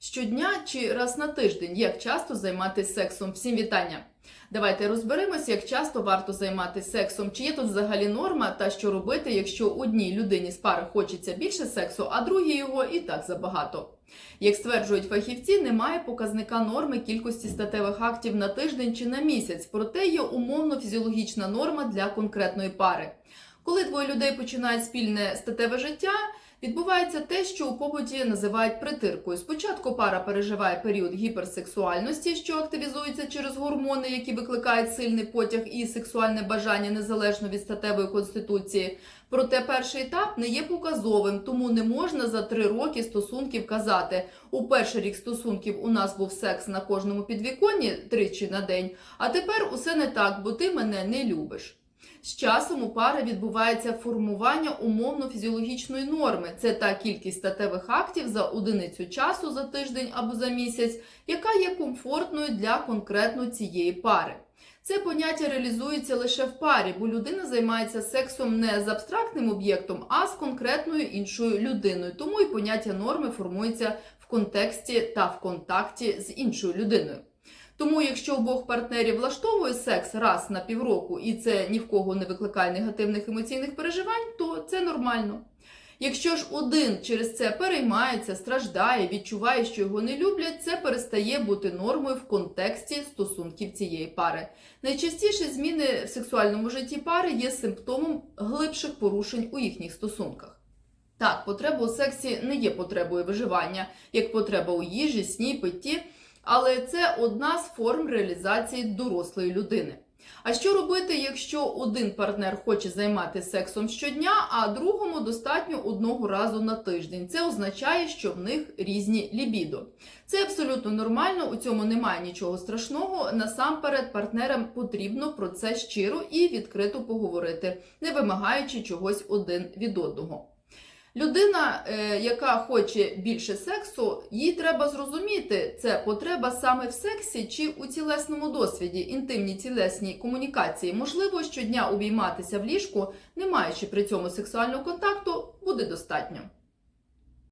Щодня чи раз на тиждень, як часто займатися сексом? Всім вітання! Давайте розберемося, як часто варто займатися сексом, чи є тут взагалі норма, та що робити, якщо одній людині з пари хочеться більше сексу, а другій його і так забагато. Як стверджують фахівці, немає показника норми кількості статевих актів на тиждень чи на місяць, проте є умовно фізіологічна норма для конкретної пари. Коли двоє людей починають спільне статеве життя, відбувається те, що у побуті називають притиркою. Спочатку пара переживає період гіперсексуальності, що активізується через гормони, які викликають сильний потяг і сексуальне бажання незалежно від статевої конституції. Проте перший етап не є показовим, тому не можна за три роки стосунків казати: у перший рік стосунків у нас був секс на кожному підвіконні тричі на день, а тепер усе не так, бо ти мене не любиш. З часом у пари відбувається формування умовно-фізіологічної норми. Це та кількість статевих актів за одиницю часу за тиждень або за місяць, яка є комфортною для конкретно цієї пари. Це поняття реалізується лише в парі, бо людина займається сексом не з абстрактним об'єктом, а з конкретною іншою людиною. Тому і поняття норми формується в контексті та в контакті з іншою людиною. Тому, якщо обох партнерів влаштовує секс раз на півроку, і це ні в кого не викликає негативних емоційних переживань, то це нормально. Якщо ж один через це переймається, страждає, відчуває, що його не люблять, це перестає бути нормою в контексті стосунків цієї пари. Найчастіше зміни в сексуальному житті пари є симптомом глибших порушень у їхніх стосунках. Так, потреба у сексі не є потребою виживання, як потреба у їжі, сні, питті, але це одна з форм реалізації дорослої людини. А що робити, якщо один партнер хоче займатися сексом щодня, а другому достатньо одного разу на тиждень? Це означає, що в них різні лібідо. Це абсолютно нормально, у цьому немає нічого страшного. Насамперед, партнерам потрібно про це щиро і відкрито поговорити, не вимагаючи чогось один від одного. Людина, е, яка хоче більше сексу, їй треба зрозуміти, це потреба саме в сексі чи у тілесному досвіді, інтимній тілесній комунікації. Можливо, щодня обійматися в ліжку, не маючи при цьому сексуального контакту, буде достатньо.